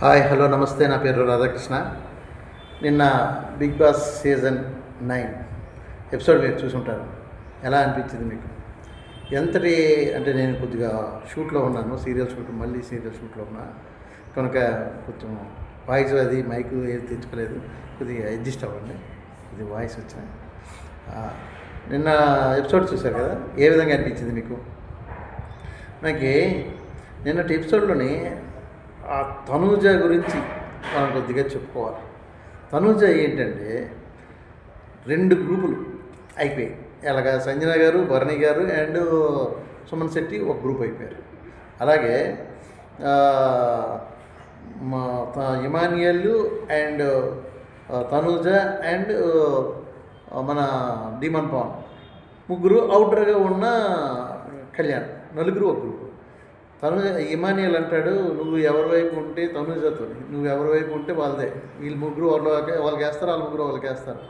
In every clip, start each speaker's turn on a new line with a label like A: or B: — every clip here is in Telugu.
A: హాయ్ హలో నమస్తే నా పేరు రాధాకృష్ణ. నిన్న Bigg Boss season nine episode మీరు చూసుంటారు. ఎలా అనిపించింది మీకు? ఎంతటి అంటే నేను కొద్దిగా షూట్లో ఉన్నాను సీరియల్ షూట్ మళ్ళీ సీరియల్ షూట్లో ఉన్నా. కనుక కొంచెం వాయిస్ అది మైక్ ఏది తెచ్చుకోలేదు. కొద్దిగా అడ్జస్ట్ అవ్వండి. ఇది వాయిస్ వచ్చిన. నిన్న ఎపిసోడ్ చూశారు కదా? ఏ విధంగా అనిపించింది మీకు? నాకు నిన్నటి ఎపిసోడ్లోని ఆ తనూజ గురించి మనం కొద్దిగా చెప్పుకోవాలి. తనూజ ఏంటంటే రెండు గ్రూపులు అయిపోయాయి. ఎలాగా సంజన గారు భరణి గారు అండ్ సుమన్ శెట్టి ఒక గ్రూప్ అయిపోయారు. అలాగే మా త- ఇమానియల్ అండ్ ఆ, తనూజ అండ్ మన డిమన్ పవన్ ముగ్గురు అవుటర్గా ఉన్న కళ్యాణ్ నలుగురు ఒక గ్రూప్. తను ఇమానియల్ అంటాడు నువ్వు ఎవరి వైపు ఉంటే తనుజతో నువ్వు ఎవరి వైపు ఉంటే వాళ్ళదే. వీళ్ళు ముగ్గురు వాళ్ళు వాళ్ళకి వేస్తారు వాళ్ళ ముగ్గురు వాళ్ళకి వేస్తారు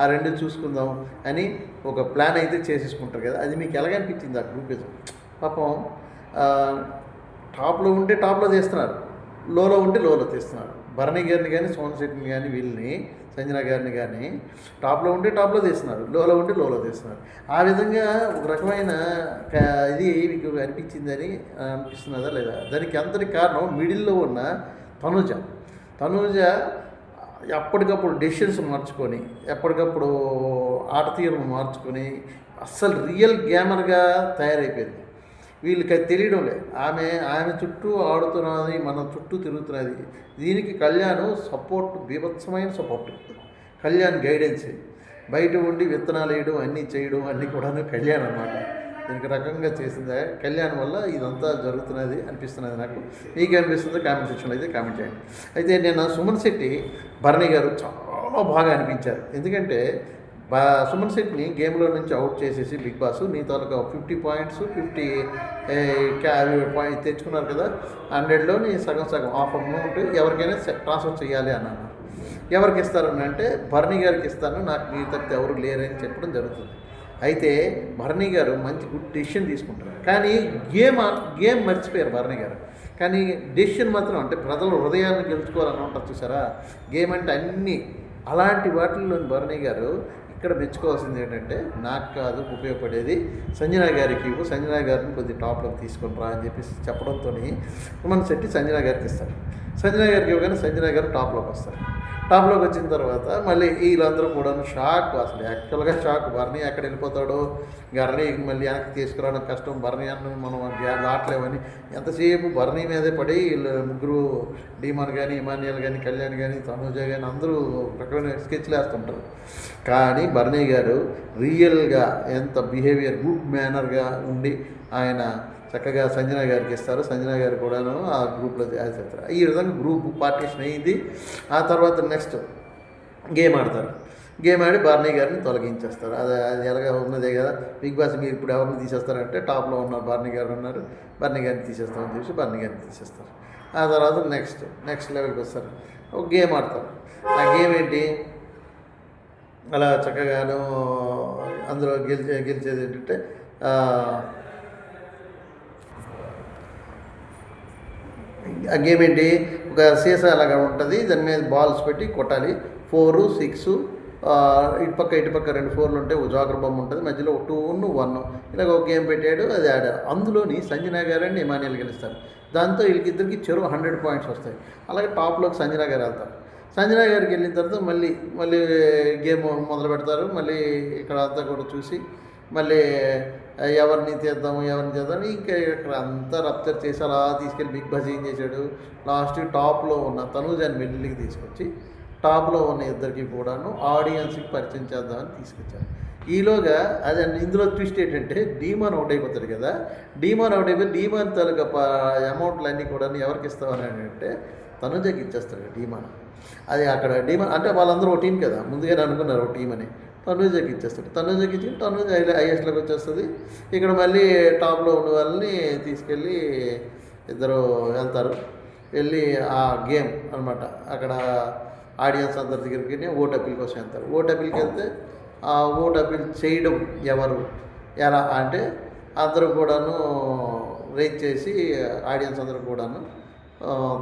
A: ఆ రెండు చూసుకుందాం అని ఒక ప్లాన్ అయితే చేసేసుకుంటారు కదా. అది మీకు ఎలాగనిపించింది ఆ గ్రూపిజం పాపం టాప్లో ఉంటే టాప్లో తీస్తున్నారు లోలో ఉంటే లోలో తీస్తున్నారు. భరణి గారిని కానీ సోమశెట్టిని కానీ వీళ్ళని సంజన గారిని కానీ టాప్లో ఉంటే టాప్లో తీస్తున్నారు లోలో ఉంటే లోలో తీస్తున్నారు. ఆ విధంగా ఒక రకమైన ఇది మీకు అనిపించిందని అనిపిస్తున్నదా లేదా? దానికి అంతటి కారణం మిడిల్లో ఉన్న తనుజ. తనుజ ఎప్పటికప్పుడు డెసిషన్స్ మార్చుకొని ఎప్పటికప్పుడు ఆట తీరును మార్చుకొని అస్సలు రియల్ గ్యామర్గా తయారైపోయింది. వీళ్ళకి అది తెలియడం లేదు. ఆమె ఆమె చుట్టూ ఆడుతున్నది మన చుట్టూ తిరుగుతున్నది. దీనికి కళ్యాణ్ సపోర్ట్ బీభత్సమైన సపోర్ట్ కళ్యాణ్ గైడెన్స్ బయట ఉండి విత్తనాలు వేయడం అన్నీ చేయడం అన్నీ కూడాను కళ్యాణ్ అనమాట దీనికి రకంగా చేసింది. కళ్యాణ్ వల్ల ఇదంతా జరుగుతున్నది అనిపిస్తున్నది నాకు. మీకు అనిపిస్తుంది కామెంట్ సెక్షన్లో అయితే కామెంట్ చేయండి. అయితే నేను సుమన్ శెట్టి భరణి గారు చాలా బాగా అనిపించారు. ఎందుకంటే బా సుమన్ సెట్ని గేమ్లో నుంచి అవుట్ చేసేసి బిగ్ బాస్ నీ తాలూకా ఫిఫ్టీ పాయింట్స్ ఫిఫ్టీ పాయింట్ తెచ్చుకున్నారు కదా హండ్రెడ్లోని సగం సగం హాఫ్ అమౌంట్ ఎవరికైనా ట్రాన్స్ఫర్ చేయాలి అన్నాను. ఎవరికి ఇస్తారని అంటే భరణి గారికి ఇస్తాను నాకు మీ తప్పితే ఎవరు లేరని చెప్పడం జరుగుతుంది. అయితే భరణి గారు మంచి గుడ్ డెసిషన్ తీసుకుంటారు. కానీ గేమ్ గేమ్ మర్చిపోయారు భరణి గారు. కానీ డెసిషన్ మాత్రం అంటే ప్రజల హృదయాన్ని గెలుచుకోవాలని ఉంటారు చూసారా? గేమ్ అంటే అన్నీ అలాంటి వాటిల్లోని భరణి గారు ఇక్కడ మెచ్చుకోవాల్సింది ఏంటంటే నాకు కాదు ఉపయోగపడేది సంజన గారికి ఇవ్వు. సంజన గారిని కొద్దిగా టాప్లోకి తీసుకొని రా అని చెప్పేసి చెప్పడంతో మన శెట్టి సంజన గారికి ఇస్తారు సంజన గారికి ఇవ్వగానే సంజన గారు టాప్లోకి వస్తారు. టాప్లోకి వచ్చిన తర్వాత మళ్ళీ వీళ్ళందరూ కూడా షాక్ అసలు. యాక్చువల్గా షాక్. బర్నీ ఎక్కడ వెళ్ళిపోతాడో? గర్నీ మళ్ళీ వెనక్కి తీసుకురావడం కష్టం. బర్నీ అన్న మనం దాటలేమని. ఎంతసేపు బర్నీ మీదే పడి వీళ్ళు ముగ్గురు డీమాన్ కానీ ఇమానియల్ కానీ కళ్యాణ్ కానీ తనుజ కానీ అందరూ రకమైన స్కెచ్లు వేస్తుంటారు. కానీ బర్నీ గారు రియల్గా ఎంత బిహేవియర్ గుడ్ మేనర్గా ఉండి ఆయన చక్కగా సంజన గారికి ఇస్తారు. సంజన గారు కూడాను ఆ గ్రూప్లో చేస్తారు ఈ విధంగా గ్రూప్ పార్టీషన్ అయ్యింది ఆ తర్వాత నెక్స్ట్ గేమ్ ఆడతారు. గేమ్ ఆడి బార్నీ గారిని తొలగించేస్తారు. అది అది ఎలాగ ఉన్నదే కదా. బిగ్ బాస్ మీరు ఇప్పుడు ఎవరిని తీసేస్తారంటే టాప్లో ఉన్నారు బార్నీ గారు ఉన్నారు. బార్నీ గారిని తీసేస్తామని చెప్పి బార్నీ గారిని తీసేస్తారు. ఆ తర్వాత నెక్స్ట్ నెక్స్ట్ లెవెల్కి వస్తారు. ఒక గేమ్ ఆడతారు. ఆ గేమ్ ఏంటి? అలా చక్కగాను అందులో గెలిచే గెలిచేది ఏంటంటే ఆ, గేమ్ ఏంటి? ఒక సీసా అలాగా ఉంటుంది. దాని మీద బాల్స్ పెట్టి కొట్టాలి. ఫోరు సిక్స్ ఇటుపక్క ఇటుపక్క రెండు ఫోర్లు ఉంటాయి ఒక జోకర్ బొమ్మ ఉంటుంది. మధ్యలో ఒక టూను వన్. ఇలాగ ఒక గేమ్ పెట్టాడు అది ఆడారు. అందులోని సంజనా గారని అండ్ ఇమానియల్ గెలుస్తారు. దాంతో వీళ్ళకిద్దరికి చెరువు హండ్రెడ్ పాయింట్స్ వస్తాయి. అలాగే టాప్లోకి సంజనా గారు వెళ్తారు. సంజనా గారికి వెళ్ళిన తర్వాత మళ్ళీ మళ్ళీ గేమ్ మొదలు పెడతారు. మళ్ళీ ఇక్కడ అంతా కూడా చూసి మళ్ళీ ఎవరిని చేద్దాము ఎవరిని చేద్దాము ఇంకా ఇక్కడ అంతా రప్చర్ చేసి అలా తీసుకెళ్ళి బిగ్ బాస్ ఏం చేశాడు? లాస్ట్ టాప్లో ఉన్న తనుజాన్ని వెళ్ళికి తీసుకొచ్చి టాప్లో ఉన్న ఇద్దరికి కూడాను ఆడియన్స్కి పరిచయం చేద్దామని తీసుకొచ్చాను ఈలోగా అది ఇందులో ట్విస్ట్ ఏంటంటే డీమాన్ అవుట్ అయిపోతాడు కదా. డీమాన్ అవుట్ అయిపోయి డీమాన్ తాలూకా అమౌంట్లు అన్నీ కూడా ఎవరికి ఇస్తామని అంటే తనుజకి ఇచ్చేస్తాడు డీమాన్. అది అక్కడ డీమాన్ అంటే వాళ్ళందరూ ఒక టీం కదా. ముందుగానే అనుకున్నారు ఒక టీం అని. తనుజకి ఇచ్చేస్తాడు. తనుజకి ఇచ్చి తనుజ ఐఎస్లోకి వచ్చేస్తుంది. ఇక్కడ మళ్ళీ టాప్లో ఉన్న వాళ్ళని తీసుకెళ్ళి ఇద్దరు వెళ్తారు. వెళ్ళి ఆ గేమ్ అనమాట అక్కడ ఆడియన్స్ అందరి దగ్గరికి ఓట్ అప్పీల్ కోసం వెళ్తారు. ఓట్ అప్పీల్కి వెళ్తే ఆ ఓట్ అప్పీల్ చేయడం ఎవరు? ఎలా అంటే అందరూ కూడాను రేట్ చేసి ఆడియన్స్ అందరూ కూడాను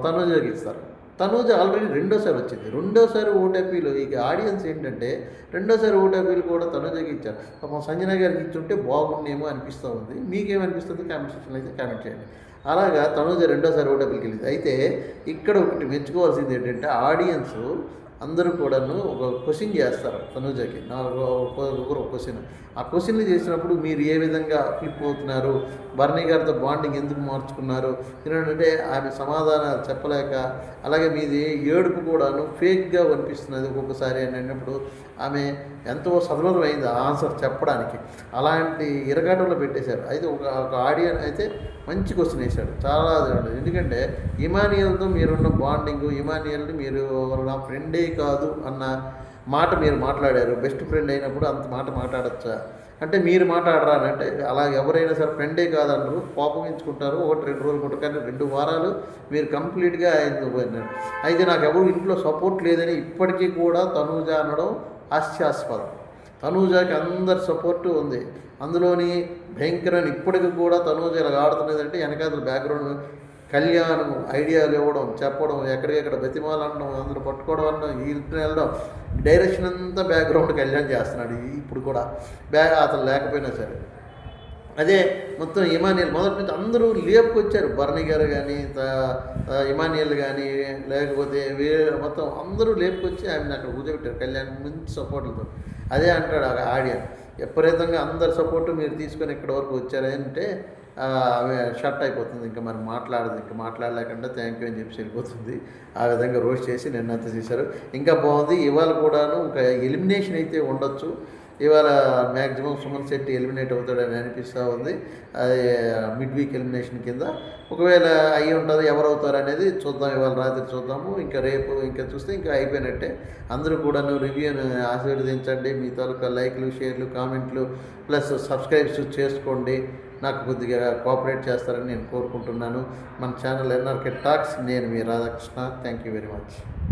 A: తనుజకి ఇస్తారు. తనూజ ఆల్రెడీ రెండోసారి వచ్చింది. రెండోసారి ఓటీపీలు ఇక ఆడియన్స్ ఏంటంటే రెండోసారి ఓటీపీలు కూడా తనూజకి ఇచ్చారు. పాపం సంజన గారికి ఇచ్చుంటే బాగుండేమో అనిపిస్తూ ఉంది. మీకేమనిపిస్తుంది? కామెంట్ సెక్షన్లో అయితే కామెంట్ చేయండి. అలాగా తనూజ రెండోసారి ఓటీపీకి వెళ్ళింది. అయితే ఇక్కడ ఒకటి మెచ్చుకోవాల్సింది ఏంటంటే ఆడియన్స్ అందరూ కూడాను ఒక క్వశ్చన్ చేస్తారు తనూజకి. నాకు ఒకరు ఒక క్వశ్చన్ ఆ క్వశ్చన్లు చేసినప్పుడు మీరు ఏ విధంగా ఫ్లిప్ అవుతున్నారు? బర్నీ గారితో బాండింగ్ ఎందుకు మార్చుకున్నారు? ఏంటంటే ఆమె సమాధానాలు చెప్పలేక అలాగే మీది ఏడుపు కూడాను ఫేక్గా కనిపిస్తున్నది ఒక్కొక్కసారి అని అన్నప్పుడు ఆమె ఎంతో సదృఢమైంది ఆన్సర్ చెప్పడానికి. అలాంటి ఇరగాటంలో పెట్టేశారు. అయితే ఒక ఒక ఆడియన్ అయితే మంచి క్వశ్చన్ వేశాడు. చాలా అది ఎందుకంటే ఇమానియల్తో మీరున్న బాండింగ్ ఇమానియల్ని మీరు నా ఫ్రెండే కాదు అన్న మాట మీరు మాట్లాడారు. బెస్ట్ ఫ్రెండ్ అయినప్పుడు అంత మాట మాట్లాడచ్చా? అంటే మీరు మాట్లాడరా అని అంటే అలా ఎవరైనా సరే ఫ్రెండే కాదన్నారు కోపగించుకుంటారు ఒకటి రెండు రోజులు కొట్టు కానీ రెండు వారాలు మీరు కంప్లీట్గా ఆయన పోయినారు? అయితే నాకు ఎవరు ఇంట్లో సపోర్ట్ లేదని ఇప్పటికీ కూడా తనుజ అనడం హాస్యాస్పదం. తనూజాకి అందరి సపోర్టు ఉంది. అందులోని భయంకరమైన ఇప్పటికి కూడా తనూజ ఇలా ఆడుతున్నదంటే వెనకాల బ్యాక్గ్రౌండ్ కళ్యాణం ఐడియాలు ఇవ్వడం చెప్పడం ఎక్కడికెక్కడ బతిమాలనడం అందరూ పట్టుకోవడం అనడం ఇంటిని వెళ్ళడం డైరెక్షన్ అంతా బ్యాక్గ్రౌండ్ కళ్యాణ్ చేస్తున్నాడు ఇప్పుడు కూడా. బ్యాగ్ అతను లేకపోయినా సరే. అదే మొత్తం ఇమానియల్ మొదటి నుంచి అందరూ లేపుకొచ్చారు భరణి గారు కానీ ఇమానియల్ కానీ లేకపోతే వేరే మొత్తం అందరూ లేపుకొచ్చి ఆమెను అక్కడ కూర్చోబెట్టారు. కళ్యాణ్ మంచి సపోర్ట్లతో అదే అంటాడు ఆ ఆడియన్. విపరీతంగా అందరి సపోర్టు మీరు తీసుకొని ఇక్కడ వరకు వచ్చారంటే ఆ, షట్ అయిపోతుంది. ఇంకా మరి మాట్లాడదు. ఇంకా మాట్లాడలేకుండా థ్యాంక్ యూ అని చెప్పి వెళ్ళిపోతుంది. ఆ విధంగా రోస్ట్ చేసి నిన్నంత చేశారు. ఇంకా బాగుంది. ఇవాళ కూడాను ఇంకా ఎలిమినేషన్ అయితే ఉండొచ్చు. ఇవాళ మ్యాక్సిమం సుమన్ శెట్టి ఎలిమినేట్ అవుతాడని అనిపిస్తూ ఉంది. అది మిడ్ వీక్ ఎలిమినేషన్ కింద. ఒకవేళ అయ్యి ఉంటుంది ఎవరు అవుతారు అనేది చూద్దాం ఇవాళ రాత్రి చూద్దాము. ఇంకా రేపు ఇంకా చూస్తే ఇంకా అయిపోయినట్టే. అందరూ కూడాను రివ్యూని ఆశీర్వదించండి. మీ తాలూకా లైక్లు షేర్లు కామెంట్లు ప్లస్ సబ్స్క్రైబ్స్ చేసుకోండి. నాకు కొద్దిగా కోఆపరేట్ చేస్తారని నేను కోరుకుంటున్నాను. మన ఛానల్ ఎన్ఆర్కే టాక్స్ నేను మీ Radhakrishna. Thank you very much